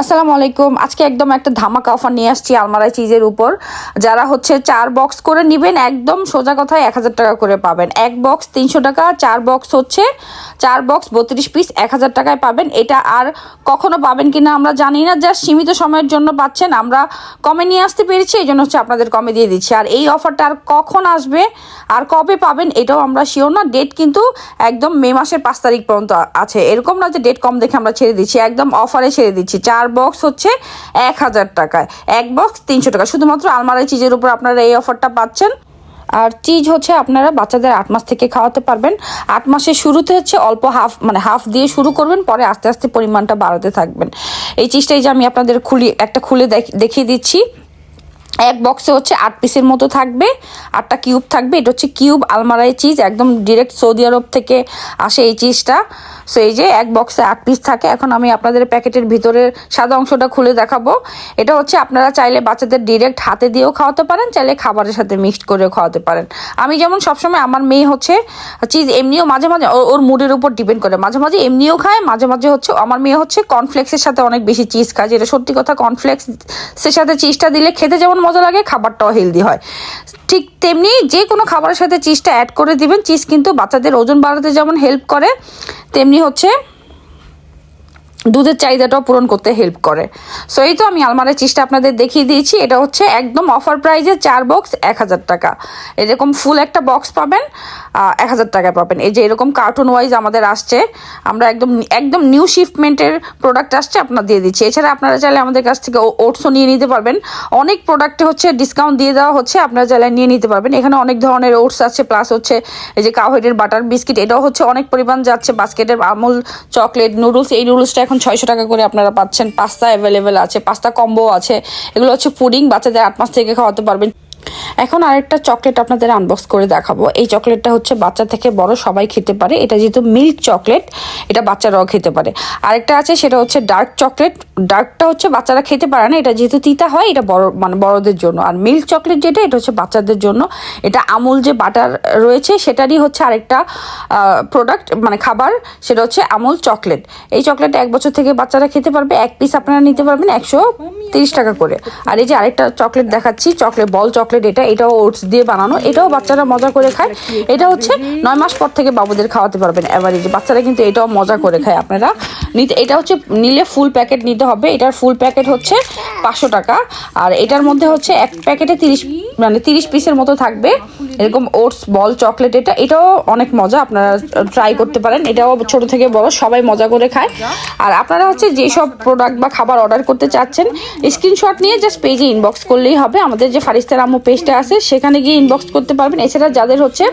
আসসালামু আলাইকুম। আজকে একদম একটা ধামাকা অফার নিয়ে আসছি আলমারাই চিজের উপর। যারা হচ্ছে চার বক্স করে নেবেন, একদম সোজা কথায় এক হাজার টাকা করে পাবেন। এক বক্স তিনশো টাকা, চার বক্স হচ্ছে চার বক্স বত্রিশ পিস এক হাজার টাকায় পাবেন। এটা আর কখনো পাবেন কিনা আমরা জানি না জাস্ট সীমিত সময়ের জন্য পাচ্ছেন। আমরা কমে নিয়ে আসতে পেরেছি, এই জন্য হচ্ছে আপনাদের কমে দিয়ে দিচ্ছি। আর এই অফারটা আর কখন আসবে, আর কবে পাবেন, এটাও আমরা শিওর না। ডেট কিন্তু একদম মে মাসের পাঁচ তারিখ পর্যন্ত আছে। এরকম না যে ডেট কম দেখে আমরা ছেড়ে দিচ্ছি, একদম অফারে ছেড়ে দিচ্ছি। চার বক্স হচ্ছে এক হাজার টাকায়। এক বক্স তিনশো টাকা। শুধুমাত্র আলমারি চিজের উপর আপনারা এই অফারটা পাচ্ছেন। আর চিজ হচ্ছে আপনারা বাচ্চাদের আট মাস থেকে খাওয়াতে পারবেন। আট মাসের শুরুতে হচ্ছে অল্প হাফ মানে হাফ দিয়ে শুরু করবেন, পরে আস্তে আস্তে পরিমাণটা বাড়াতে থাকবেন। এই চিজটাই যে আমি আপনাদের খুলি, একটা খুলে দেখ- দেখিয়ে দিচ্ছি। এক বক্সে হচ্ছে আট পিসের মতো থাকবে, আটটা কিউব থাকবে, এটা হচ্ছে কিউব আলমারাই চিজ একদম ডিরেক্ট সৌদি আরব থেকে আসে এই চিজটা সো এই যে এক বক্সে আট পিস থাকে, এখন আমি আপনাদের প্যাকেটের ভিতরের সাদা অংশটা খুলে দেখাবো। এটা হচ্ছে আপনারা চাইলে বাচ্চাদের ডিরেক্ট হাতে দিয়েও খাওয়াতে পারেন, চাইলে খাবারের সাথে মিক্সড করেও খাওয়াতে পারেন। আমি যেমন সবসময় আমার মেয়ে হচ্ছে চিজ এমনিও মাঝে মাঝে ওর মুডের উপর ডিপেন্ড করে। মাঝে মাঝে এমনিও খায়, মাঝে মাঝে হচ্ছে, আমার মেয়ে হচ্ছে কর্নফ্লেক্সের সাথে অনেক বেশি চিজ খায়। যেটা সত্যি কথা কর্নফ্লেক্সের সাথে চিজটা দিলে খেতে যেমন মজা লাগে, খাবারটাও হেলদি হয়। ঠিক তেমনি যে কোনো খাবারের সাথে চিজটা অ্যাড করে দিবেন চিজ কিন্তু বাচ্চাদের ওজন বাড়াতে যেমন হেল্প করে, তেমনি হচ্ছে দুধের চাহিদাটাও পূরণ করতে হেল্প করে। সো এই তো আমি আলমারের চিজটা আপনাদের দেখিয়ে দিয়েছি। এটা হচ্ছে একদম অফার প্রাইজে চার বক্স এক হাজার টাকা। এরকম ফুল একটা বক্স পাবেন এক হাজার টাকায় পাবেন। এই যে এরকম কার্টুন ওয়াইজ আমাদের আসছে, আমরা একদম একদম নিউ শিফটমেন্টের প্রোডাক্ট আসছে, আপনার দিয়ে দিচ্ছি। এছাড়া আপনারা চাইলে আমাদের কাছ থেকে ওটসও নিয়ে নিতে পারবেন। অনেক প্রোডাক্টে হচ্ছে ডিসকাউন্ট দিয়ে দেওয়া হচ্ছে, আপনারা চাইলে নিয়ে নিতে পারবেন। এখানে অনেক ধরনের ওটস আছে প্লাস হচ্ছে এই যে কাউহেডের বাটার বিস্কিট এটাও হচ্ছে অনেক পরিমাণ যাচ্ছে। বাস্কেটের আমুল চকলেট নুডলস এই নুডলসটা এখন ছয়শো টাকা করে আপনারা পাচ্ছেন। পাস্তা অ্যাভেলেবেল আছে, পাস্তা কম্বো আছে। এগুলো হচ্ছে পুডিং বাচ্চাদের আট মাস থেকে খাওয়াতে পারবেন। এখন আরেকটা চকলেট আপনাদের আনবক্স করে দেখাবো। এই চকলেটটা হচ্ছে বাচ্চা থেকে বড়, সবাই খেতে পারে। এটা যেহেতু মিল্ক চকলেট এটা বাচ্চারাও খেতে পারে। আরেকটা আছে, সেটা হচ্ছে ডার্ক চকলেট ডার্কটা হচ্ছে বাচ্চারা খেতে পারে না, এটা যেহেতু তিতা হয়, এটা বড় মানে বড়দের জন্য। আর মিল্ক চকলেট যেটা, এটা হচ্ছে বাচ্চাদের জন্য। এটা আমুল যে বাটার রয়েছে, সেটারই হচ্ছে আরেকটা প্রোডাক্ট মানে খাবার, সেটা হচ্ছে আমুল চকলেট এই চকলেট এক বছর থেকে বাচ্চারা খেতে পারবে, এক পিস আপনারা নিতে পারবেন একশো তিরিশ টাকা করে। আর এই যে আরেকটা চকলেট দেখাচ্ছি, চকলেট, বল চকলেট, এটা, এটাও ওটস দিয়ে বানানো। এটাও বাচ্চারা মজা করে খায়। এটা হচ্ছে নয় মাস পর থেকে বাবুদের খাওয়াতে পারবেন এভারেজ বাচ্চারা কিন্তু এটাও মজা করে খায়। আপনারা নিতে, এটা হচ্ছে নিলে ফুল প্যাকেট নিতে হবে। এটার ফুল প্যাকেট হচ্ছে পাঁচশো টাকা। আর এটার মধ্যে হচ্ছে এক প্যাকেটে তিরিশ মানে তিরিশ পিসের মতো থাকবে। এরকম ওটস বল চকলেট এটা, এটাও অনেক মজা। আপনারা ট্রাই করতে পারেন। এটাও ছোট থেকে বড়, সবাই মজা করে খায়। আর আপনারা হচ্ছে যেসব প্রোডাক্ট বা খাবার অর্ডার করতে চাচ্ছেন স্ক্রিনশট নিয়ে জাস্ট পেজে ইনবক্স করলেই হবে। আমাদের যে ফারিস্তার আম্মু পেজটা আছে, সেখানে গিয়ে ইনবক্স করতে পারবেন। এছাড়া যাদের হচ্ছে,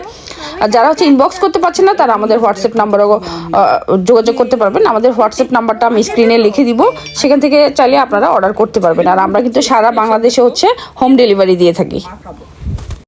যারা হচ্ছে ইনবক্স করতে পারছেন না, তারা আমাদের হোয়াটসঅ্যাপ নাম্বারও যোগাযোগ করতে পারবেন। আমাদের হোয়াটসঅ্যাপ নাম্বারটা আমি স্ক্রিনে লিখে দিব। সেখান থেকে চাইলে আপনারা অর্ডার করতে পারবেন। আর আমরা কিন্তু সারা বাংলাদেশে হচ্ছে হোম ডেলিভারি দিয়ে থাকি।